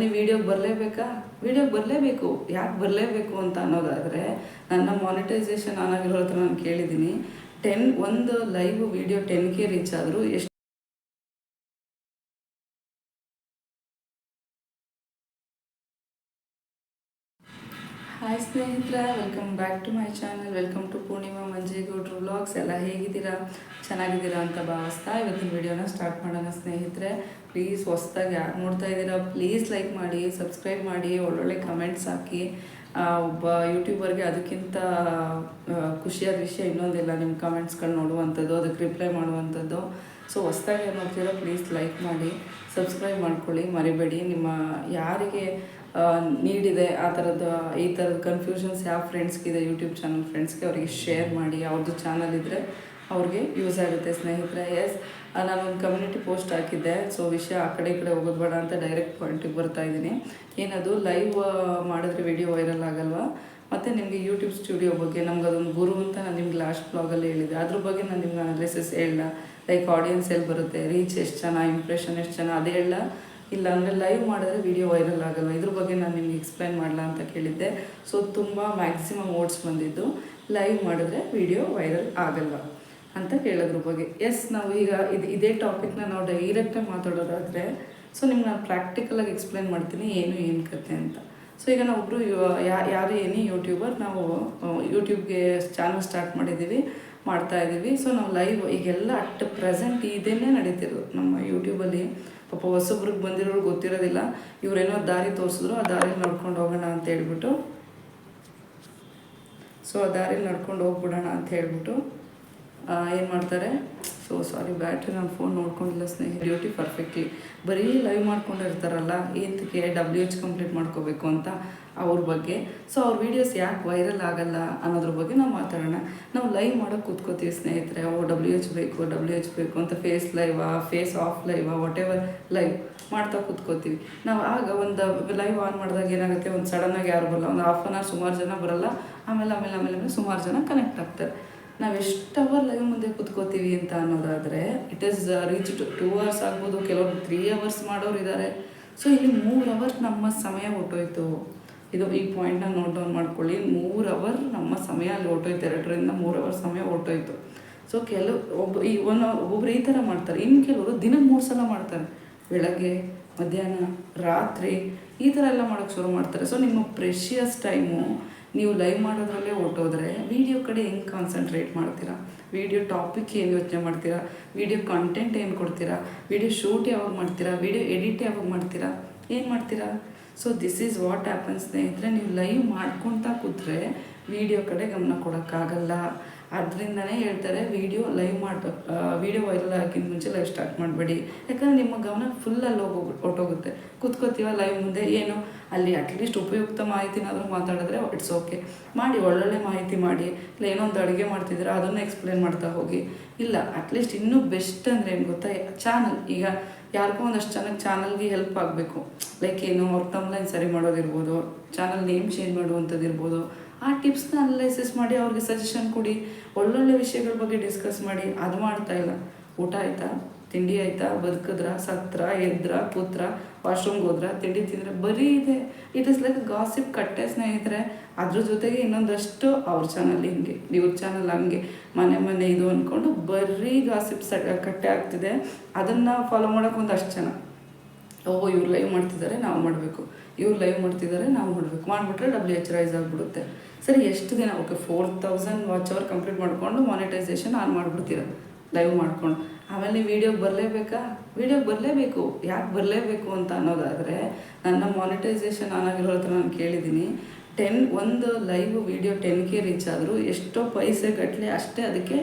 ನೀವು ವೀಡಿಯೋಗೆ ಬರಲೇಬೇಕಾ? ವೀಡಿಯೋಗೆ ಬರಲೇಬೇಕು. ಯಾಕೆ ಬರಲೇಬೇಕು ಅಂತ ಅನ್ನೋದಾದರೆ ನನ್ನ ಮಾನಿಟೈಸೇಷನ್ ಆನ್ ಆಗಿರೋ ಹತ್ರ ನಾನು ಕೇಳಿದ್ದೀನಿ. ಟೆನ್ ಒಂದು live video ten K reach ಆದರೂ ಎಷ್ಟು ಸ್ನೇಹಿತರೆ welcome back to my channel welcome to Purnima Manjegowdru vlogs ಎಲ್ಲ ಹೇಗಿದ್ದೀರಾ? ಚೆನ್ನಾಗಿದ್ದೀರಾ ಅಂತ ಭಾವಿಸ್ತಾ ಇವತ್ತಿನ ವಿಡಿಯೋನ ಸ್ಟಾರ್ಟ್ ಮಾಡೋಣ ಸ್ನೇಹಿತರೆ. ಪ್ಲೀಸ್ ಹೊಸ್ದಾಗಿ ಯಾರು ನೋಡ್ತಾ ಇದ್ದೀರಾ? ಪ್ಲೀಸ್ ಲೈಕ್ ಮಾಡಿ ಸಬ್ಸ್ಕ್ರೈಬ್ ಮಾಡಿ, ಒಳ್ಳೊಳ್ಳೆ ಕಮೆಂಟ್ಸ್ ಹಾಕಿ. ಒಬ್ಬ ಯೂಟ್ಯೂಬರ್ಗೆ ಅದಕ್ಕಿಂತ ಖುಷಿಯಾದ ವಿಷಯ ಇನ್ನೊಂದಿಲ್ಲ. ನಿಮ್ಮ ಕಮೆಂಟ್ಸ್ಗಳು ನೋಡುವಂಥದ್ದು, ಅದಕ್ಕೆ ರಿಪ್ಲೈ ಮಾಡುವಂಥದ್ದು. ಸೊ ಹೊಸ್ದಾಗಿ ಏನು ನೋಡ್ತೀರೋ ಪ್ಲೀಸ್ ಲೈಕ್ ಮಾಡಿ ಸಬ್ಸ್ಕ್ರೈಬ್ ಮಾಡ್ಕೊಳ್ಳಿ. ಮರಿಬೇಡಿ. ನಿಮ್ಮ ಯಾರಿಗೆ ನೀಡಿದೆ. ಆ ಥರದ್ದು ಈ ಥರದ ಕನ್ಫ್ಯೂಷನ್ಸ್ ಯಾವ ಫ್ರೆಂಡ್ಸ್ಗಿದೆ ಯೂಟ್ಯೂಬ್ ಚಾನಲ್ ಫ್ರೆಂಡ್ಸ್ಗೆ ಅವರಿಗೆ ಶೇರ್ ಮಾಡಿ, ಅವ್ರದ್ದು ಚಾನಲ್ ಇದ್ದರೆ ಅವ್ರಿಗೆ ಯೂಸ್ ಆಗುತ್ತೆ. ಸ್ನೇಹಿತರೆ ಎಸ್ ನಾನು ಒಂದು ಕಮ್ಯುನಿಟಿ ಪೋಸ್ಟ್ ಹಾಕಿದ್ದೆ. ಸೊ ವಿಷಯ ಆ ಕಡೆ ಈ ಕಡೆ ಹೋಗೋದು ಬೇಡ ಅಂತ ಡೈರೆಕ್ಟ್ ಪಾಯಿಂಟಿಗೆ ಬರ್ತಾ ಇದ್ದೀನಿ. ಏನದು ಲೈವ್ ಮಾಡಿದ್ರೆ ವಿಡಿಯೋ ವೈರಲ್ ಆಗಲ್ವಾ? ಮತ್ತು ನಿಮಗೆ ಯೂಟ್ಯೂಬ್ ಸ್ಟುಡಿಯೋ ಬಗ್ಗೆ, ನಮ್ಗೆ ಅದೊಂದು ಗುರು ಅಂತ ನಾನು ನಿಮ್ಗೆ ಲಾಸ್ಟ್ ಬ್ಲಾಗಲ್ಲಿ ಹೇಳಿದ್ದೆ. ಅದ್ರ ಬಗ್ಗೆ ನಾನು ನಿಮ್ಗೆ ಅನಾಲಿಸಿಸ್ ಹೇಳ ಲೈಕ್ ಆಡಿಯನ್ಸ್ ಎಲ್ಲಿ ಬರುತ್ತೆ? ರೀಚ್ ಎಷ್ಟು ಚೆನ್ನಾಗಿ ಇಂಪ್ರೆಷನ್ ಎಷ್ಟು ಚೆನ್ನಾಗಿ ಅದೇ ಹೇಳ ಇಲ್ಲ ಅಂದರೆ ಲೈವ್ ಮಾಡಿದ್ರೆ ವಿಡಿಯೋ ವೈರಲ್ ಆಗಲ್ಲ ಇದ್ರ ಬಗ್ಗೆ ನಾನು ನಿಮ್ಗೆ ಎಕ್ಸ್ಪ್ಲೈನ್ ಮಾಡಲ್ಲ ಅಂತ ಕೇಳಿದ್ದೆ. ಸೊ ತುಂಬ ಮ್ಯಾಕ್ಸಿಮಮ್ ಓಟ್ಸ್ ಬಂದಿದ್ದು. ಲೈವ್ ಮಾಡಿದ್ರೆ ವಿಡಿಯೋ ವೈರಲ್ ಆಗಲ್ಲ ಅಂತ ಕೇಳೋದ್ರ ಬಗ್ಗೆ. ಎಸ್ ನಾವು ಈಗ ಇದು, ಇದೇ ಟಾಪಿಕ್ನ ನಾವು ಡೈರೆಕ್ಟಾಗಿ ಮಾತಾಡೋದಾದರೆ ಸೊ ನಿಮ್ಗೆ ನಾನು ಪ್ರಾಕ್ಟಿಕಲಾಗಿ ಎಕ್ಸ್ಪ್ಲೈನ್ ಮಾಡ್ತೀನಿ, ಏನು ಏನು ಕತೆ ಅಂತ. ಸೊ ಈಗ ನಾವೊಬ್ಬರು ಯಾರು ಏನೇ ಯೂಟ್ಯೂಬರ್ ನಾವು ಯೂಟ್ಯೂಬ್ಗೆ ಚಾನಲ್ ಸ್ಟಾರ್ಟ್ ಮಾಡಿದ್ದೀವಿ ಮಾಡ್ತಾ ಇದ್ದೀವಿ ಸೊ ನಾವು ಲೈವ್ ಈಗೆಲ್ಲ ಅಟ್ ಪ್ರೆಸೆಂಟ್ ಇದೇನೇ ನಡೀತಿರೋದು ನಮ್ಮ ಯೂಟ್ಯೂಬಲ್ಲಿ ಪಾಪ ಹೊಸೊಬ್ರಿಗೆ ಬಂದಿರೋರು ಗೊತ್ತಿರೋದಿಲ್ಲ. ಇವರೇನೋ ದಾರಿ ತೋರಿಸಿದ್ರು, ಆ ದಾರಿಲಿ ನಡ್ಕೊಂಡು ಹೋಗೋಣ ಅಂತ ಹೇಳ್ಬಿಟ್ಟು. ಸೊ ಆ ದಾರಿಲಿ ನಡ್ಕೊಂಡು ಹೋಗ್ಬಿಡೋಣ ಅಂತ ಹೇಳ್ಬಿಟ್ಟು ಏನು ಮಾಡ್ತಾರೆ? ಸೊ ಸಾರಿ ಬ್ಯಾಟ್ರಿ ನಾನು ಫೋನ್ ನೋಡ್ಕೊಂಡಿಲ್ಲ ಸ್ನೇಹಿತ ಡ್ಯೂಟಿ ಪರ್ಫೆಕ್ಟ್ಲಿ ಬರೀ ಲೈವ್ ಮಾಡ್ಕೊಂಡಿರ್ತಾರಲ್ಲ ಏತಕ್ಕೆ ಡಬ್ಲ್ಯೂ ಎಚ್ ಕಂಪ್ಲೀಟ್ ಮಾಡ್ಕೋಬೇಕು ಅಂತ ಅವ್ರ ಬಗ್ಗೆ. ಸೊ ಅವ್ರ ವೀಡಿಯೋಸ್ ಯಾಕೆ ವೈರಲ್ ಆಗಲ್ಲ ಅನ್ನೋದ್ರ ಬಗ್ಗೆ ನಾವು ಮಾತಾಡೋಣ. ನಾವು ಲೈವ್ ಮಾಡೋಕೆ ಕೂತ್ಕೋತೀವಿ ಸ್ನೇಹಿತರೆ. ಓ ಡಬ್ಲ್ಯೂ ಎಚ್ ಬೇಕು ಡಬ್ಲ್ಯೂ ಎಚ್ ಬೇಕು ಅಂತ ಫೇಸ್ ಲೈವಾ ಫೇಸ್ ಆಫ್ ಲೈವಾ ವಾಟ್ ಎವರ್ ಲೈವ್ ಮಾಡ್ತಾ ಕೂತ್ಕೋತೀವಿ. ನಾವು ಆಗ ಒಂದು ಲೈವ್ ಆನ್ ಮಾಡಿದಾಗ ಏನಾಗುತ್ತೆ? ಒಂದು ಸಡನ್ನಾಗಿ ಯಾರು ಬರಲ್ಲ. ಒಂದು ಹಾಫ್ ಆನ್ ಅವರ್ ಸುಮಾರು ಜನ ಬರಲ್ಲ. ಆಮೇಲೆ ಆಮೇಲೆ ಆಮೇಲೆ ಆಮೇಲೆ ಸುಮಾರು ಜನ ಕನೆಕ್ಟ್ ಆಗ್ತಾರೆ. ನಾವು ಎಷ್ಟು ಲೈವ್ ಮುಂದೆ ಕೂತ್ಕೋತೀವಿ ಅಂತ ಅನ್ನೋದಾದರೆ it is reach to two hours ಆಗ್ಬೋದು, ಕೆಲವರು ತ್ರೀ ಅವರ್ಸ್ ಮಾಡೋರು ಇದ್ದಾರೆ ಸೊ ಇಲ್ಲಿ ಮೂರು ಅವರ್ ನಮ್ಮ ಸಮಯ ಹೊಟ್ಟೋಯ್ತು ಇದು ಈ ಪಾಯಿಂಟ್ನ ನೋಟ್ ಡೌನ್ ಮಾಡ್ಕೊಳ್ಳಿ. ಮೂರು ಅವರ್ ನಮ್ಮ ಸಮಯ ಅಲ್ಲಿ ಹೊಟ್ಟೋಯ್ತು ಎರಡರಿಂದ ಮೂರು ಅವರ್ ಸಮಯ ಹೊಟ್ಟೋಯ್ತು ಸೊ ಕೆಲವು, ಒಬ್ಬ, ಈ ಒನ್, ಒಬ್ಬೊಬ್ರು ಈ ಥರ ಮಾಡ್ತಾರೆ. ಇನ್ನು ಕೆಲವರು ದಿನ ಮೂರು ಸಲ ಮಾಡ್ತಾರೆ. ಬೆಳಗ್ಗೆ, ಮಧ್ಯಾಹ್ನ, ರಾತ್ರಿ ಈ ಥರ ಎಲ್ಲ ಮಾಡೋಕ್ಕೆ ಶುರು ಮಾಡ್ತಾರೆ. ಸೊ ನಿಮ್ಮ ಪ್ರೆಷಿಯಸ್ ಟೈಮು ನೀವು ಲೈವ್ ಮಾಡೋದ್ರಲ್ಲೇ ಹೊಟ್ಟೋದ್ರೆ ವೀಡಿಯೋ ಕಡೆ ಹೆಂಗೆ ಕಾನ್ಸಂಟ್ರೇಟ್ ಮಾಡ್ತೀರಾ? ವಿಡಿಯೋ ಟಾಪಿಕ್ ಏನು ಯೋಚನೆ ಮಾಡ್ತೀರಾ? ವಿಡಿಯೋ ಕಂಟೆಂಟ್ ಏನು ಕೊಡ್ತೀರಾ? ವೀಡಿಯೋ ಶೂಟ್ ಯಾವಾಗ ಮಾಡ್ತೀರಾ? ವಿಡಿಯೋ ಎಡಿಟ್ ಯಾವಾಗ ಮಾಡ್ತೀರಾ? ಏನು ಮಾಡ್ತೀರಾ? So this is what happens ಸ್ನೇಹಿತರೆ, ನೀವು ಲೈವ್ ಮಾಡ್ಕೊತಾ ಕೂತ್ರೆ ವೀಡಿಯೋ ಕಡೆ ಗಮನ ಕೊಡೋಕ್ಕಾಗಲ್ಲ. ಅದರಿಂದನೇ ಹೇಳ್ತಾರೆ, ವಿಡಿಯೋ ಲೈವ್ ಮಾಡಿ ವಿಡಿಯೋ ವೈರಲ್ ಹಾಕಿದ ಮುಂಚೆ ಲೈವ್ ಸ್ಟಾರ್ಟ್ ಮಾಡಬೇಡಿ. ಯಾಕಂದರೆ ನಿಮ್ಮ ಗಮನ ಫುಲ್ ಅಲ್ಲಿ ಹೋಗಿ ಹೊಟ್ಟೋಗುತ್ತೆ ಕೂತ್ಕೋತೀವ ಲೈವ್ ಮುಂದೆ, ಏನು? ಅಲ್ಲಿ ಅಟ್ಲೀಸ್ಟ್ ಉಪಯುಕ್ತ ಮಾಹಿತಿನಾದರೂ ಮಾತಾಡಿದ್ರೆ ಇಟ್ಸ್ ಓಕೆ ಮಾಡಿ, ಒಳ್ಳೊಳ್ಳೆ ಮಾಹಿತಿ ಮಾಡಿ, ಇಲ್ಲ ಏನೋ ಒಂದು ಅಡುಗೆ ಮಾಡ್ತಿದ್ದೀರಾ, ಅದನ್ನು ಎಕ್ಸ್ಪ್ಲೇನ್ ಮಾಡ್ತಾ ಹೋಗಿ. ಇಲ್ಲ ಅಟ್ಲೀಸ್ಟ್ ಇನ್ನೂ ಬೆಸ್ಟ್ ಅಂದರೆ ಏನು ಗೊತ್ತಾ? ಚಾನಲ್ ಈಗ ಯಾರಿಗೂ ಒಂದಷ್ಟು ಚೆನ್ನಾಗಿ ಚಾನಲ್ಗೆ ಹೆಲ್ಪ್ ಆಗಬೇಕು. ಲೈಕ್ ಏನು, ಅವ್ರ ತಮ್ಲೈನ್ ಸರಿ ಮಾಡೋದಿರ್ಬೋದು ಚಾನಲ್ ನೇಮ್ ಚೇಂಜ್ ಮಾಡುವಂಥದ್ದು ಇರ್ಬೋದು ಆ ಟಿಪ್ಸ್ನ ಅನಲೈಸಿಸ್ ಮಾಡಿ ಅವ್ರಿಗೆ ಸಜೆಷನ್ ಕೊಡಿ. ಒಳ್ಳೊಳ್ಳೆ ವಿಷಯಗಳ ಬಗ್ಗೆ ಡಿಸ್ಕಸ್ ಮಾಡಿ. ಅದು ಮಾಡ್ತಾ ಇಲ್ಲ. ಊಟ ಆಯ್ತಾ? ತಿಂಡಿ ಆಯ್ತಾ? ಬದುಕಿದ್ರ? ಸತ್ರ? ಎದ್ರ? ಕೂತ್ರ? ವಾಶ್ರೂಮ್ಗೆ ಹೋದ್ರ? ತಿಂಡಿ ತಿಂದ್ರೆ? ಬರೀ ಇದೆ. ಇಟ್ ಇಸ್ ಲೈಕ್ ಗಾಸಿಪ್ ಕಟ್ಟೆ ಸ್ನೇಹಿತರೆ. ಅದ್ರ ಜೊತೆಗೆ ಇನ್ನೊಂದಷ್ಟು ಅವ್ರ ಚಾನಲ್ ಹಿಂಗೆ, ಇವ್ರ ಚಾನಲ್ ಹಂಗೆ. ಮನೆ ಮನೆ ಇದು ಅಂದ್ಕೊಂಡು ಬರೀ ಗಾಸಿಪ್ ಸ, ಕಟ್ಟೆ ಆಗ್ತಿದೆ. ಅದನ್ನು ಫಾಲೋ ಮಾಡೋಕೆ ಅಷ್ಟು ಜನ. ಓ ಇವ್ರು ಲೈವ್ ಮಾಡ್ತಿದ್ದಾರೆ, ನಾವು ಮಾಡಬೇಕು. ಇವ್ರು ಲೈವ್ ಮಾಡ್ತಿದ್ದಾರೆ, ನಾವು ಮಾಡಬೇಕು. ಮಾಡಿಬಿಟ್ರೆ ಡಬ್ಲ್ಯೂ ಎಚ್ ರೈಸ್ ಆಗಿಬಿಡುತ್ತೆ. ಸರಿ, ಎಷ್ಟು ದಿನ? Okay four thousand watch hour complete ಮಾಡಿಕೊಂಡು ಮಾನಿಟೈಸೇಷನ್ ಆನ್ ಮಾಡಿಬಿಡ್ತೀರ ಲೈವ್ ಮಾಡ್ಕೊಂಡು. ಆಮೇಲೆ ನೀವು ವೀಡಿಯೋಗೆ ಬರಲೇಬೇಕಾ? ವೀಡಿಯೋಗೆ ಬರಲೇಬೇಕು. ಯಾಕೆ ಬರಲೇಬೇಕು ಅಂತ ಅನ್ನೋದಾದರೆ, ನನ್ನ ಮಾನಿಟೈಸೇಷನ್ ಆನ್ ಆಗಿರೋ ಹತ್ರ ನಾನು ಕೇಳಿದ್ದೀನಿ. ಟೆನ್ ಒಂದು live video ten K reach ಆದರೂ ಎಷ್ಟೋ ಪೈಸೆ ಗಟ್ಟಲೆ ಅಷ್ಟೇ ಅದಕ್ಕೆ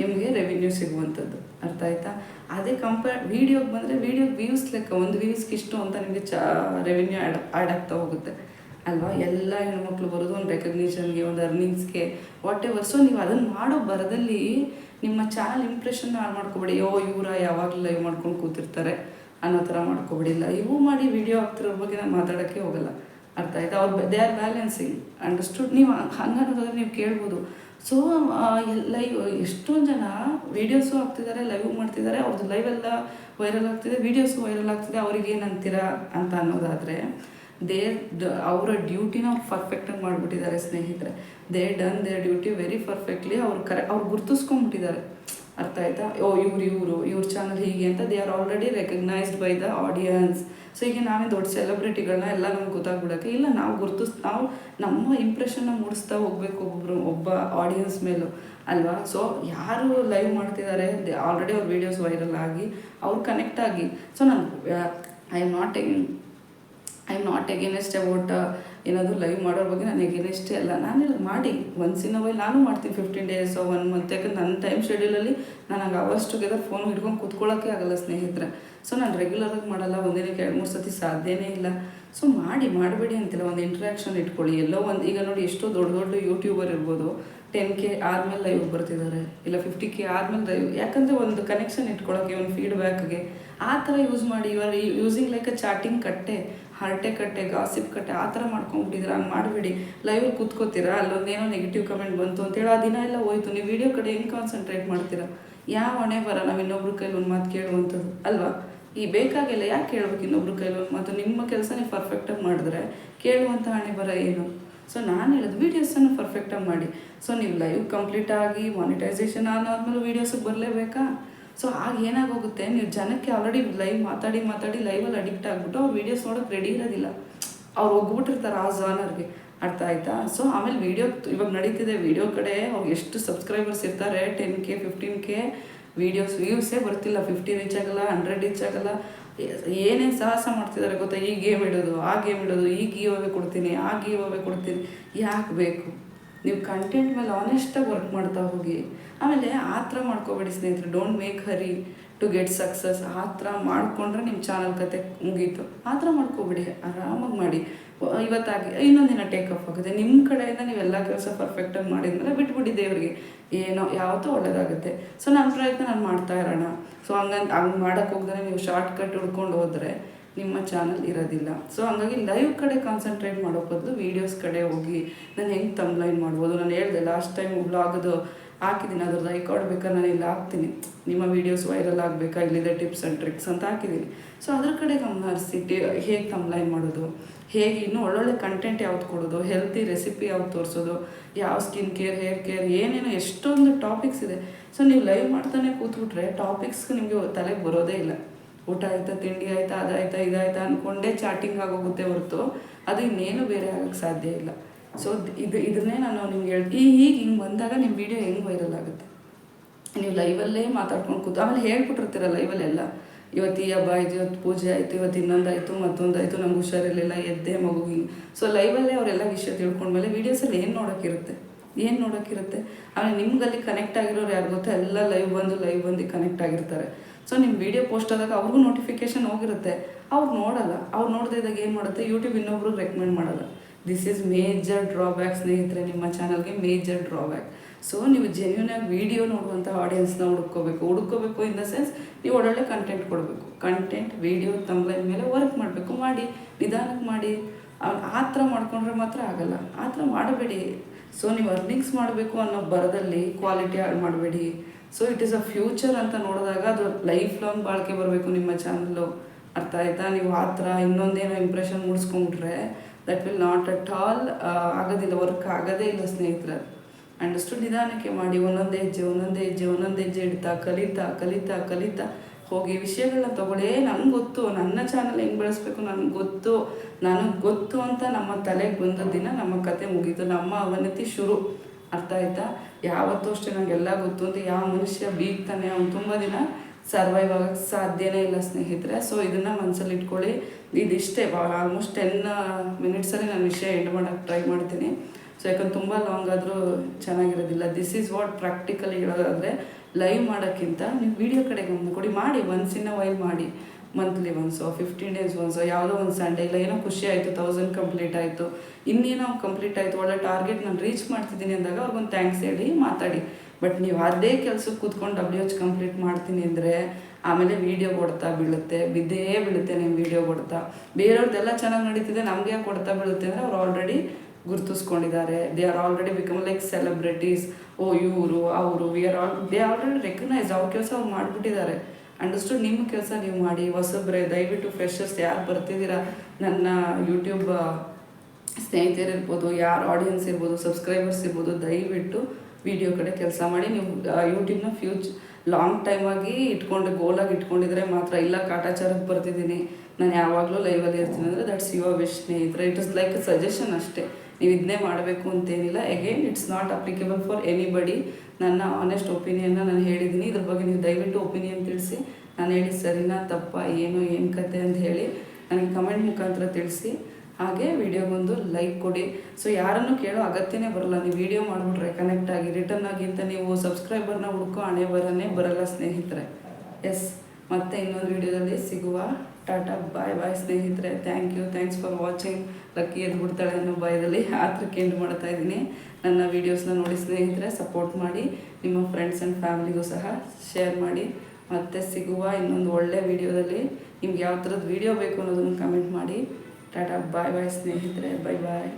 ನಿಮಗೆ ರೆವಿನ್ಯೂ ಸಿಗುವಂಥದ್ದು. ಅರ್ಥ ಆಯ್ತಾ? ಅದೇ ಕಂಪೇರ್ ವೀಡಿಯೋಗೆ ಬಂದರೆ ವೀಡಿಯೋ ವ್ಯೂಸ್ ಲೆಕ್ಕ, ಒಂದು ವ್ಯೂಸ್ಗೆ ಇಷ್ಟು ಅಂತ ನಿಮಗೆ ಚಾ ರೆವಿನ್ಯೂ ಆ್ಯಡ್ ಆ್ಯಡ್ ಆಗ್ತಾ ಹೋಗುತ್ತೆ. ಅಲ್ವಾ? ಎಲ್ಲ ಹೆಣ್ಮಕ್ಳು ಬರೋದು ಒಂದು ರೆಕಗ್ನಿಷನ್ಗೆ ಒಂದು ಅರ್ನಿಂಗ್ಸ್ಗೆ ವಾಟ್ ಎವರ್ ಸೊ ನೀವು ಅದನ್ನು ಮಾಡೋ ಬರದಲ್ಲಿ ನಿಮ್ಮ ಚಾನಲ್ ಇಂಪ್ರೆಷನ್ ಹಾಳು ಮಾಡ್ಕೊಬೇಡಿ. ಯೋ ಇವರ ಯಾವಾಗಲೂ ಲೈವ್ ಮಾಡ್ಕೊಂಡು ಕೂತಿರ್ತಾರೆ ಅನ್ನೋ ಥರ ಮಾಡ್ಕೊಬೇಡಿ. ಇವು ಮಾಡಿ ವಿಡಿಯೋ ಆಗ್ತಿರೋ ಬಗ್ಗೆ ನಾನು ಮಾತಾಡೋಕ್ಕೆ ಹೋಗಲ್ಲ. ಅರ್ಥ ಆಯ್ತಾ? ಅವ್ರು ದೇ ಆರ್ ಬ್ಯಾಲೆನ್ಸಿಂಗ್ ಅಂಡರ್ಸ್ಟುಡ್ ನೀವು ಹಂಗನ್ನೋದಾದ್ರೆ ನೀವು ಕೇಳ್ಬೋದು. ಸೊ ಲೈವ್ ಎಷ್ಟೊಂದು ಜನ ವೀಡಿಯೋಸು ಆಗ್ತಿದ್ದಾರೆ ಲೈವ್ ಮಾಡ್ತಿದ್ದಾರೆ ಅವ್ರದ್ದು ಲೈವ್ ಎಲ್ಲ ವೈರಲ್ ಆಗ್ತಿದೆ ವೀಡಿಯೋಸು ವೈರಲ್ ಆಗ್ತಿದೆ. ಅವ್ರಿಗೆ ಏನು ಅಂತೀರಾ ಅಂತ ಅನ್ನೋದಾದರೆ ದೇ ಅವರ ಡ್ಯೂಟಿನ ಅವ್ರು ಪರ್ಫೆಕ್ಟಾಗಿ ಮಾಡಿಬಿಟ್ಟಿದ್ದಾರೆ ಸ್ನೇಹಿತರೆ. They done their duty very perfectly ಅವ್ರು ಕರೆ, ಅವ್ರು ಗುರ್ತಿಸ್ಕೊಂಡ್ಬಿಟ್ಟಿದ್ದಾರೆ. ಅರ್ಥ ಆಯ್ತಾ? ಓ, ಇವ್ರು ಇವರು, ಇವ್ರ ಚಾನಲ್ ಹೀಗೆ ಅಂತ they are already recognised by the audience so ಈಗ ನಾವೇ ದೊಡ್ಡ ಸೆಲೆಬ್ರಿಟಿಗಳನ್ನ ಎಲ್ಲ ನಮ್ಗೆ ಗೊತ್ತಾಗ್ಬಿಡಕ್ಕೆ. ಇಲ್ಲ, ನಾವು ಗುರ್ತಿಸ್, ನಾವು ನಮ್ಮ ಇಂಪ್ರೆಷನ್ನ ಮೂಡಿಸ್ತಾ ಹೋಗ್ಬೇಕು ಒಬ್ಬರು ಒಬ್ಬ ಆಡಿಯನ್ಸ್ ಮೇಲೂ, ಅಲ್ವಾ? ಸೊ ಯಾರು ಲೈವ್ ಮಾಡ್ತಿದ್ದಾರೆ ಆಲ್ರೆಡಿ ಅವ್ರ ವೀಡಿಯೋಸ್ ವೈರಲ್ ಆಗಿ, ಅವ್ರು ಕನೆಕ್ಟ್ ಆಗಿ. ಸೊ ನಾನು I am not I am not against about ಏನಾದರೂ ಲೈವ್ ಮಾಡೋರ ಬಗ್ಗೆ ನಾನು ಎಗೇನೆಸ್ಟೇ ಅಲ್ಲ. ನಾನೆಲ್ಲ ಮಾಡಿ. ಒನ್ಸ್ ಇನ್ ಅವೈ ನಾನು ಮಾಡ್ತೀನಿ ಫಿಫ್ಟೀನ್ ಡೇಸ್ ಒನ್ ಮಂತ್ ಯಾಕಂದ್ರೆ ನನ್ನ ಟೈಮ್ ಶೆಡ್ಯೂಲಲ್ಲಿ ನಾನು ಹಂಗೆ ಅವರ್ಸ್ ಟುಗೆದರ್ ಫೋನ್ ಹಿಡ್ಕೊಂಡು ಕೂತ್ಕೊಳ್ಳೋಕ್ಕೆ ಆಗಲ್ಲ ಸ್ನೇಹಿತರೆ. ಸೊ ನಾನು ರೆಗ್ಯುಲರಾಗಿ ಮಾಡಲ್ಲ. ಒಂದಿನಕ್ಕೆ ಎರಡು, ಮೂರು ಸತಿ ಸಾಧ್ಯನೇ ಇಲ್ಲ. ಸೊ ಮಾಡಿ, ಮಾಡಬೇಡಿ ಅಂತಿಲ್ಲ. ಒಂದು ಇಂಟ್ರ್ಯಾಕ್ಷನ್ ಇಟ್ಕೊಳ್ಳಿ. ಎಲ್ಲೋ ಒಂದು, ಈಗ ನೋಡಿ ಎಷ್ಟೋ ದೊಡ್ಡ ದೊಡ್ಡ ಯೂಟ್ಯೂಬರ್ ಇರ್ಬೋದು. ಟೆನ್ ಕೆ ಆದಮೇಲೆ ಲೈವ್ ಬರ್ತಿದ್ದಾರೆ. ಇಲ್ಲ ಫಿಫ್ಟಿ ಕೆ ಆದಮೇಲೆ ಲೈವ್ ಯಾಕಂದರೆ ಒಂದು ಕನೆಕ್ಷನ್ ಇಟ್ಕೊಳ್ಳೋಕ್ಕೆ ಒಂದು ಫೀಡ್ಬ್ಯಾಕ್ಗೆ ಆ ಥರ ಯೂಸ್ ಮಾಡಿ. ಇವರು ಯೂಸಿಂಗ್ ಲೈಕ್ ಅ ಚಾಟಿಂಗ್ ಕಟ್ಟೆ. ಹರಟೆ ಕಟ್ಟೆ ಗಾಸಿಪ್ ಕಟ್ಟೆ, ಆ ಥರ ಮಾಡ್ಕೊಂಡ್ಬಿಟ್ಟಿದ್ರೆ ಹಂಗೆ ಮಾಡಬೇಡಿ. ಲೈವಲ್ಲಿ ಕೂತ್ಕೋತೀರಾ? ಅಲ್ಲೊಂದೇನೋ ನೆಗೆಟಿವ್ ಕಮೆಂಟ್ ಬಂತು ಅಂತೇಳಿ ಆ ದಿನ ಎಲ್ಲ ಹೋಯ್ತು. ನೀವು ವಿಡಿಯೋ ಕಡೆ ಹೆಂಗೆ ಕಾನ್ಸಂಟ್ರೇಟ್ ಮಾಡ್ತೀರಾ? ಯಾವ ಹೊಣೆ ಬರ? ನಾವು ಇನ್ನೊಬ್ರ ಕೈಲಿ ಒಂದು ಮಾತು ಕೇಳುವಂಥದ್ದು. ಅಲ್ವಾ? ಈ ಬೇಕಾಗಿಲ್ಲ ಯಾಕೆ ಕೇಳ್ಬೇಕು ಇನ್ನೊಬ್ರ ಕೈಲಿ ಒಂದು ಮಾತು? ನಿಮ್ಮ ಕೆಲಸನೇ ಪರ್ಫೆಕ್ಟಾಗಿ ಮಾಡಿದ್ರೆ ಕೇಳುವಂಥ ಹಣೆ ಬರ ಏನು? ಸೊ ನಾನು ಹೇಳೋದು ವೀಡಿಯೋಸನ್ನು ಪರ್ಫೆಕ್ಟಾಗಿ ಮಾಡಿ. ಸೊ ನೀವು ಲೈವ್ ಕಂಪ್ಲೀಟ್ ಆಗಿ ಮಾನಿಟೈಸೇಷನ್ ಆದಮೇಲೆ ವೀಡಿಯೋಸಿಗೆ ಬರಲೇಬೇಕಾ? ಸೊ ಆಗ ಏನಾಗೋಗುತ್ತೆ? ನೀವು ಜನಕ್ಕೆ ಆಲ್ರೆಡಿ ಲೈವ್ ಮಾತಾಡಿ ಮಾತಾಡಿ ಲೈವಲ್ಲಿ ಅಡಿಕ್ಟ್ ಆಗಿಬಿಟ್ಟು ಅವ್ರು ವೀಡಿಯೋಸ್ ನೋಡೋಕೆ ರೆಡಿ ಇರೋದಿಲ್ಲ. ಅವ್ರು ಹೋಗ್ಬಿಟ್ಟಿರ್ತಾರೆ ಆ ಜಾನರ್ಗೆ ಅರ್ಥ ಆಯ್ತಾ? ಸೊ ಆಮೇಲೆ ವೀಡಿಯೋ ಇವಾಗ ನಡೀತಿದೆ ವೀಡಿಯೋ ಕಡೆ. ಅವ್ರು ಎಷ್ಟು ಸಬ್ಸ್ಕ್ರೈಬರ್ಸ್ ಇರ್ತಾರೆ? Ten K fifteen K videos ವ್ಯೂಸೇ ಬರ್ತಿಲ್ಲ. ಫಿಫ್ಟಿ ರೀಚ್ ಆಗಲ್ಲ ಹಂಡ್ರೆಡ್ ರೀಚ್ ಆಗಲ್ಲ. ಏನೇನು ಸಾಹಸ ಮಾಡ್ತಿದ್ದಾರೆ ಗೊತ್ತಾ? ಈ ಗೇಮ್ ಇಡೋದು, ಆ ಗೇಮ್ ಇಡೋದು, ಈ ಗೀವ್ ಕೊಡ್ತೀನಿ, ಆ ಗೀವ್ ಕೊಡ್ತೀನಿ. ಯಾಕೆ ಬೇಕು? ನೀವು ಕಂಟೆಂಟ್ ಮೇಲೆ ಆನೆಸ್ಟಾಗಿ ವರ್ಕ್ ಮಾಡ್ತಾ ಹೋಗಿ, ಆಮೇಲೆ ಆ ಥರ ಮಾಡ್ಕೋಬೇಡಿ ಸ್ನೇಹಿತರೆ. Don't make hurry to get success ಆ ಥರ ಮಾಡಿಕೊಂಡ್ರೆ ನಿಮ್ಮ ಚಾನಲ್ ಕತೆ ಮುಗೀತು. ಆ ಥರ ಮಾಡ್ಕೋಬೇಡಿ. ಆರಾಮಾಗಿ ಮಾಡಿ. ಇವತ್ತಾಗಿ ಇನ್ನೊಂದು ದಿನ ಟೇಕ್ ಆಫ್ ಆಗುತ್ತೆ. ನಿಮ್ಮ ಕಡೆಯಿಂದ ನೀವೆಲ್ಲ ಕೆಲಸ ಪರ್ಫೆಕ್ಟಾಗಿ ಮಾಡಿದ್ಮೇಲೆ ಬಿಟ್ಬಿಡಿ ದೇವರಿಗೆ. ಏನೋ, ಯಾವತ್ತೂ ಒಳ್ಳೆಯದಾಗುತ್ತೆ ಸೊ ನನ್ನ ಪ್ರಯತ್ನ ನಾನು ಮಾಡ್ತಾ ಇರೋಣ. ಸೊ ಹಂಗಂತ ಹಂಗೆ ಮಾಡೋಕ್ಕೆ ಹೋಗ್ದೇ ನೀವು ಶಾರ್ಟ್ ಕಟ್ ಹುಡ್ಕೊಂಡು ಹೋದರೆ ನಿಮ್ಮ ಚಾನಲ್ ಇರೋದಿಲ್ಲ. ಸೊ ಹಂಗಾಗಿ ಲೈವ್ ಕಡೆ ಕಾನ್ಸಂಟ್ರೇಟ್ ಮಾಡೋ ಬದಲು ವೀಡಿಯೋಸ್ ಕಡೆ ಹೋಗಿ ನಾನು ಹೆಂಗೆ ತಮ್ಲೈನ್ ಮಾಡ್ಬೋದು? ನಾನು ಹೇಳಿದೆ ಲಾಸ್ಟ್ ಟೈಮ್ ಬ್ಲಾಗದು ಹಾಕಿದ್ದೀನಿ ಅದ್ರ ಲೈಕ್ ಬೇಕಾದ್ರೆ ನಾನು ಇಲ್ಲಿ ಹಾಕ್ತೀನಿ. ನಿಮ್ಮ ವೀಡಿಯೋಸ್ ವೈರಲ್ ಆಗಬೇಕಾ? ಇಲ್ಲಿದೆ ಟಿಪ್ಸ್ ಆ್ಯಂಡ್ ಟ್ರಿಕ್ಸ್ ಅಂತ ಹಾಕಿದ್ದೀನಿ ಸೊ ಅದ್ರ ಕಡೆ ಗಮನ ಹರಿಸಿ ಹೇಗೆ ತಮ್ಲೈನ್ ಮಾಡೋದು? ಹೇಗೆ ಇನ್ನೂ ಒಳ್ಳೊಳ್ಳೆ ಕಂಟೆಂಟ್ ಯಾವ್ದು ಕೊಡೋದು? ಹೆಲ್ತಿ ರೆಸಿಪಿ ಯಾವ್ದು ತೋರಿಸೋದು? ಯಾವ ಸ್ಕಿನ್ ಕೇರ್ ಹೇರ್ ಕೇರ್ ಏನೇನೋ ಎಷ್ಟೊಂದು ಟಾಪಿಕ್ಸ್ ಇದೆ. ಸೊ ನೀವು ಲೈವ್ ಮಾಡ್ತಾನೆ ಕೂತ್ಬಿಟ್ರೆ ಟಾಪಿಕ್ಸ್ ನಿಮಗೆ ತಲೆಗೆ ಬರೋದೇ ಇಲ್ಲ. ಊಟ ಆಯ್ತಾ, ತಿಂಡಿ ಆಯ್ತಾ, ಅದಾಯ್ತಾ, ಇದಾಯ್ತಾ ಅಂದ್ಕೊಂಡೇ ಚಾಟಿಂಗ್ ಆಗೋಗುತ್ತೆ ಹೊರತು. ಅದು ಇನ್ನೇನು ಬೇರೆ ಆಗೋಕ್ಕೆ ಸಾಧ್ಯ ಇಲ್ಲ. ಸೊ ಇದು ಇದನ್ನೇ ನಾನು ನಿಮ್ಗೆ ಹೇಳ್ತೀನಿ ಈಗ ಹಿಂಗೆ ಬಂದಾಗ ನಿಮ್ಮ ವಿಡಿಯೋ ಹೆಂಗೆ ವೈರಲ್ ಆಗುತ್ತೆ? ನೀವು ಲೈವಲ್ಲೇ ಮಾತಾಡ್ಕೊಂಡು ಕೂತು, ಆಮೇಲೆ ಹೇಳ್ಬಿಟ್ಟಿರ್ತೀರ ಲೈವಲ್ಲೆಲ್ಲ ಇವತ್ತು ಈ ಹಬ್ಬ ಆಯಿತು, ಇವತ್ತು ಪೂಜೆ ಆಯಿತು, ಇವತ್ತು ಇನ್ನೊಂದಾಯಿತು, ಮತ್ತೊಂದಾಯಿತು, ನಮ್ಗೆ ಹುಷಾರಿರಲಿಲ್ಲ, ಎದ್ದೆ ಮಗು ಹಿಂಗೆ. ಸೊ ಲೈವಲ್ಲೇ ಅವರೆಲ್ಲ ವಿಷಯ ತಿಳ್ಕೊಂಡ್ಮೇಲೆ ವೀಡಿಯೋಸಲ್ಲಿ ಏನು ನೋಡೋಕ್ಕಿರುತ್ತೆ ಏನು ನೋಡೋಕ್ಕಿರುತ್ತೆ ಆಮೇಲೆ ನಿಮ್ಗಲ್ಲಿ ಕನೆಕ್ಟ್ ಆಗಿರೋರು ಯಾರು ಗೊತ್ತೋ? ಎಲ್ಲ ಲೈವ್ ಬಂದು ಲೈವ್ ಬಂದು ಕನೆಕ್ಟ್ ಆಗಿರ್ತಾರೆ. ಸೊ ನಿಮ್ಮ ವೀಡಿಯೋ ಪೋಸ್ಟ್ ಆದಾಗ ಅವ್ರಿಗೂ ನೋಟಿಫಿಕೇಶನ್ ಹೋಗಿರುತ್ತೆ. ಅವ್ರು ನೋಡಲ್ಲ. ಅವ್ರು ನೋಡದೇ ಇದ್ದಾಗ ಏನು ಮಾಡುತ್ತೆ? ಯೂಟ್ಯೂಬ್ ಇನ್ನೊಬ್ರು ರೆಕಮೆಂಡ್ ಮಾಡಲ್ಲ. ದಿಸ್ ಈಸ್ ಮೇಜರ್ ಡ್ರಾಬ್ಯಾಕ್ ಸ್ನೇಹಿತರೆ, ನಿಮ್ಮ ಚಾನಲ್ಗೆ ಮೇಜರ್ ಡ್ರಾಬ್ಯಾಕ್ ಸೊ ನೀವು ಜೆನ್ಯೂನಾಗಿ ವೀಡಿಯೋ ನೋಡುವಂಥ ಆಡಿಯನ್ಸ್ನ ಹುಡ್ಕೋಬೇಕು ಹುಡ್ಕೋಬೇಕು ಇನ್ ದ ಸೆನ್ಸ್ ನೀವು ಒಳ್ಳೊಳ್ಳೆ ಕಂಟೆಂಟ್ ಕೊಡಬೇಕು. ಕಂಟೆಂಟ್ ವೀಡಿಯೋ ತಂಬ್ಲೈನ್ ಮೇಲೆ ವರ್ಕ್ ಮಾಡಬೇಕು. ಮಾಡಿ ನಿಧಾನಕ್ಕೆ ಮಾಡಿ. ಆ ಥರ ಮಾಡ್ಕೊಂಡ್ರೆ ಮಾತ್ರ ಆಗಲ್ಲ. ಆ ಥರ ಮಾಡಬೇಡಿ. ಸೊ ನೀವು ಅರ್ನಿಂಗ್ಸ್ ಮಾಡಬೇಕು ಅನ್ನೋ ಬರದಲ್ಲಿ ಕ್ವಾಲಿಟಿ ಹಾಳು ಮಾಡಬೇಡಿ. So it is a future ಅಂತ ನೋಡಿದಾಗ ಅದು ಲೈಫ್ ಲಾಂಗ್ ಬಾಳಿಕೆ ಬರಬೇಕು ನಿಮ್ಮ ಚಾನಲ್ಲು ಅರ್ಥ ಆಯ್ತಾ? ನೀವು ಆ ಥರ ಇನ್ನೊಂದೇನೋ impression ಮೂಡಿಸ್ಕೊಂಡ್ರೆ that will not at all ಆಗೋದಿಲ್ಲ ವರ್ಕ್ ಆಗೋದೇ ಇಲ್ಲ ಸ್ನೇಹಿತರೆ. ಅಂಡರ್ಸ್ಟುಡ್ ನಿಧಾನಕ್ಕೆ ಮಾಡಿ, ಒಂದೊಂದೇ ಹೆಜ್ಜೆ ಒಂದೊಂದೇ ಹೆಜ್ಜೆ ಒಂದೊಂದೇ ಹೆಜ್ಜೆ ಇಡ್ತಾ, ಕಲಿತಾ ಕಲಿತಾ ಕಲಿತಾ ಹೋಗಿ ವಿಷಯಗಳನ್ನ ತಗೊಳ್ಳೇ ನಂಗೆ ಗೊತ್ತು. ನನ್ನ ಚಾನಲ್ ಹೆಂಗೆ ಬೆಳೆಸ್ಬೇಕು ನನಗೆ ಗೊತ್ತು. ನನಗೆ ಗೊತ್ತು ಅಂತ ನಮ್ಮ ತಲೆಗೆ ಬಂದ ದಿನ ನಮ್ಮ ಕತೆ ಮುಗೀತು. ನಮ್ಮ ಅವನತಿ ಶುರು. ಅರ್ಥ ಆಯ್ತಾ? ಯಾವತ್ತೂ ಅಷ್ಟೇ ನನಗೆಲ್ಲ ಗೊತ್ತು ಅಂತ ಯಾವ ಮನುಷ್ಯ ಬೀಗ್ತಾನೆ, ಅವ್ನು ತುಂಬ ದಿನ ಸರ್ವೈವ್ ಆಗೋಕ್ಕೆ ಸಾಧ್ಯನೇ ಇಲ್ಲ ಸ್ನೇಹಿತರೆ. ಸೊ ಇದನ್ನು ಮನಸ್ಸಲ್ಲಿ ಇಟ್ಕೊಳ್ಳಿ. ಇದಿಷ್ಟೇ ಆಲ್ಮೋಸ್ಟ್ ಟೆನ್ ಮಿನಿಟ್ಸಲ್ಲಿ ನಾನು ವಿಷಯ ಎಂಡ್ ಮಾಡೋಕ್ಕೆ ಟ್ರೈ ಮಾಡ್ತೀನಿ. ಸೊ ಯಾಕಂದ್ರೆ ತುಂಬ ಲಾಂಗ್ ಆದರೂ ಚೆನ್ನಾಗಿರೋದಿಲ್ಲ. ದಿಸ್ ಈಸ್ ವಾಟ್ ಪ್ರಾಕ್ಟಿಕಲಿ ಹೇಳೋದಾದರೆ ಲೈವ್ ಮಾಡೋಕ್ಕಿಂತ ನೀವು ವಿಡಿಯೋ ಕಡೆ ಗಮನ ಕೊಡಿ ಮಾಡಿ ಒನ್ಸ್ ವೈಲ್ ಮಾಡಿ. ಮಂತ್ಲಿ ಒನ್ಸೋ ಫಿಫ್ಟೀನ್ ಡೇಸ್ ಒನ್ಸೋ ಯಾವುದೋ ಒಂದು ಸಂಡೇ ಇಲ್ಲ, ಏನೋ ಖುಷಿ ಆಯಿತು ತೌಸಂಡ್ ಕಂಪ್ಲೀಟ್ ಆಯಿತು. ಇನ್ನೇನೋ ಕಂಪ್ಲೀಟ್ ಆಯಿತು, ಒಳ್ಳೆ ಟಾರ್ಗೆಟ್ ನಾನು ರೀಚ್ ಮಾಡ್ತಿದ್ದೀನಿ ಅಂದಾಗ ಅವ್ರಿಗೊಂದು ಥ್ಯಾಂಕ್ಸ್ ಹೇಳಿ ಮಾತಾಡಿ. ಬಟ್ ನೀವು ಅದೇ ಕೆಲಸಕ್ಕೆ ಕೂತ್ಕೊಂಡು ಡಬ್ಲ್ಯೂ ಎಚ್ ಕಂಪ್ಲೀಟ್ ಮಾಡ್ತೀನಿ ಅಂದರೆ ಆಮೇಲೆ ವಿಡಿಯೋ ಕೊಡ್ತಾ ಬೀಳುತ್ತೆ, ಬಿದ್ದೇ ಬೀಳುತ್ತೆ ನಿಮ್ಮ ವಿಡಿಯೋ ಕೊಡ್ತಾ. ಬೇರೆಯವ್ರದ್ದೆಲ್ಲ ಚೆನ್ನಾಗಿ ನಡೀತಿದೆ, ನಮಗೆ ಕೊಡ್ತಾ ಬೀಳುತ್ತೆ ಅಂದರೆ ಅವ್ರು already ಗುರುತಿಸ್ಕೊಂಡಿದ್ದಾರೆ. They are already become like celebrities oh, ಇವರು, ಅವರು we are all they already recognise ಅವ್ರ ಕೆಲಸ ಅವ್ರು ಮಾಡಿಬಿಟ್ಟಿದ್ದಾರೆ. ಅಂಡರ್ಸ್ಟುಡ್ ನಿಮ್ಮ ಕೆಲಸ ನೀವು ಮಾಡಿ. ಹೊಸಬ್ರೆ, ದಯವಿಟ್ಟು ಫ್ರೆಶರ್ಸ್ ಯಾರು ಬರ್ತಿದ್ದೀರಾ? ನನ್ನ ಯೂಟ್ಯೂಬ್ ಸ್ನೇಹಿತರಿರ್ಬೋದು ಯಾರು ಆಡಿಯನ್ಸ್ ಇರ್ಬೋದು ಸಬ್ಸ್ಕ್ರೈಬರ್ಸ್ ಇರ್ಬೋದು, ದಯವಿಟ್ಟು ವಿಡಿಯೋ ಕಡೆ ಕೆಲಸ ಮಾಡಿ. ನೀವು ಯೂಟ್ಯೂಬ್ನ ಫ್ಯೂಚ್ ಲಾಂಗ್ ಟೈಮ್ ಆಗಿ ಇಟ್ಕೊಂಡು ಗೋಲಾಗಿ ಇಟ್ಕೊಂಡಿದ್ರೆ ಮಾತ್ರ ಇಲ್ಲ, ಕಾಟಾಚಾರಕ್ಕೆ ಬರ್ತಿದ್ದೀನಿ. ನಾನು ಯಾವಾಗಲೂ ಲೈವಲ್ಲಿ ಇರ್ತೀನಿ ಅಂದರೆ ದಟ್ಸ್ ಯುವರ್ ವಿಶ್ ಸ್ನೇಹಿತರೆ. ಇಟ್ ಇಸ್ ಲೈಕ್ ಸಜೆಷನ್ ಅಷ್ಟೇ. ನೀವು ಇದನ್ನೇ ಮಾಡಬೇಕು ಅಂತೇನಿಲ್ಲ. Again it's not applicable for anybody ನನ್ನ ಆನೆಸ್ಟ್ ಒಪಿನಿಯನ್ನ ನಾನು ಹೇಳಿದ್ದೀನಿ. ಇದ್ರ ಬಗ್ಗೆ ನೀವು ದಯವಿಟ್ಟು ಒಪಿನಿಯನ್ ತಿಳಿಸಿ. ನಾನು ಹೇಳಿ ಸರಿನಾ, ತಪ್ಪ, ಏನು ಏನು ಕತೆ ಅಂತ ಹೇಳಿ ನನಗೆ ಕಮೆಂಟ್ ಮುಖಾಂತರ ತಿಳಿಸಿ. ಹಾಗೆ ವಿಡಿಯೋಗೊಂದು ಲೈಕ್ ಕೊಡಿ. ಸೊ ಯಾರನ್ನು ಕೇಳೋ ಅಗತ್ಯನೇ ಬರಲ್ಲ. ನೀವು ವಿಡಿಯೋ ಮಾಡಿಬಿಟ್ರೆ ಕನೆಕ್ಟ್ ಆಗಿ ರಿಟರ್ನ್ ಆಗಿ ಅಂತ ನೀವು ಸಬ್ಸ್ಕ್ರೈಬರ್ನ ಹುಡ್ಕೋ ಹಣೆ ಬರನೇ ಬರಲ್ಲ ಸ್ನೇಹಿತರೆ. ಎಸ್ ಮತ್ತೆ ಇನ್ನೊಂದು ವಿಡಿಯೋದಲ್ಲಿ ಸಿಗುವ ಟಾಟಾ, ಬಾಯ್ ಬಾಯ್ ಸ್ನೇಹಿತರೆ thank you thanks for watching Lucky ಎದ್ದು ಬಿಡ್ತಾಳೆ ಅನ್ನೋ ಭಯದಲ್ಲಿ ಥರಕ್ಕೆ ಎಂಡ್ ಮಾಡ್ತಾ ಇದ್ದೀನಿ. ನನ್ನ ವೀಡಿಯೋಸ್ನ ನೋಡಿ ಸ್ನೇಹಿತರೆ ಸಪೋರ್ಟ್ ಮಾಡಿ. ನಿಮ್ಮ ಫ್ರೆಂಡ್ಸ್ ಆ್ಯಂಡ್ ಫ್ಯಾಮಿಲಿಗೂ ಸಹ ಶೇರ್ ಮಾಡಿ. ಮತ್ತೆ ಸಿಗುವ ಇನ್ನೊಂದು ಒಳ್ಳೆ ವಿಡಿಯೋದಲ್ಲಿ ನಿಮ್ಗೆ ಯಾವ ಥರದ್ದು ವಿಡಿಯೋ ಬೇಕು ಅನ್ನೋದನ್ನು ಕಮೆಂಟ್ ಮಾಡಿ. ಟಾಟಾ, ಬಾಯ್ ಬಾಯ್ ಸ್ನೇಹಿತರೆ ಬೈ ಬಾಯ್